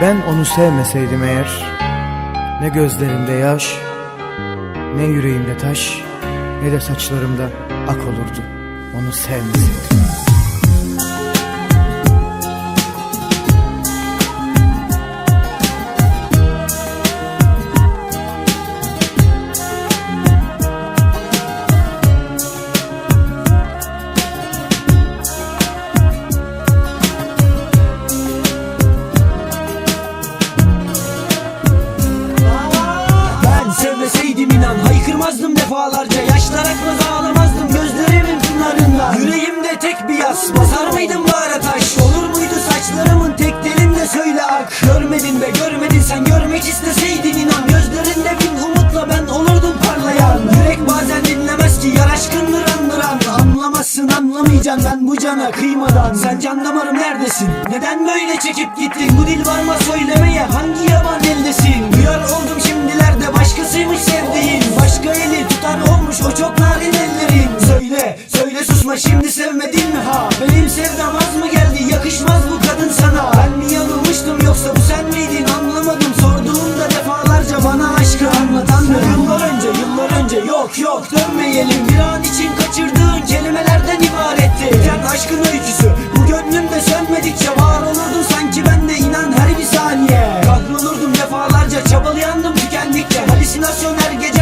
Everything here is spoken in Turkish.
Ben onu sevmeseydim eğer Ne gözlerimde yaş Ne yüreğimde taş Ne de saçlarımda ak olurdu. Onu sevmeseydim haykırmazdım defalarca Yaşlar akmaz ağlamazdım. Gözlerimin pınarında Yüreğimde tek bir yas. Basar mıydım bağıra taş? Olur muydu saçlarımın tek telinde söyle ak? Görmedin be görmedin sen görmek isteseydin inan. Gözlerinde bin umutla ben olurdum parlayan. Yürek bazen dinlemez ki yar aşkındır andıran Anlamazsın anlamayacaksın ben bu cana kıymadan. Sen can damarım neredesin? Neden böyle çekip gittin? Bu dil varma söylemeye hangi yaban eldesin Söyle susma şimdi sevmedin mi ha? Benim sevdam az mı geldi? Yakışmaz bu kadın sana. Ben mi yanılmıştım yoksa bu sen miydin? Anlamadım. Sorduğumda defalarca bana aşkı anlatan mı Yıllar önce yıllar önce yok yok. Dönmeyelim. Bir an için kaçırdığın kelimelerden ibaretti. Sen aşkın öyküsü bu gönlümde sönmedikçe var olurdun sanki. Ben de inan her bir saniye. Kahrolurdum defalarca çabalayandım tükendikçe Halüsinasyon her gece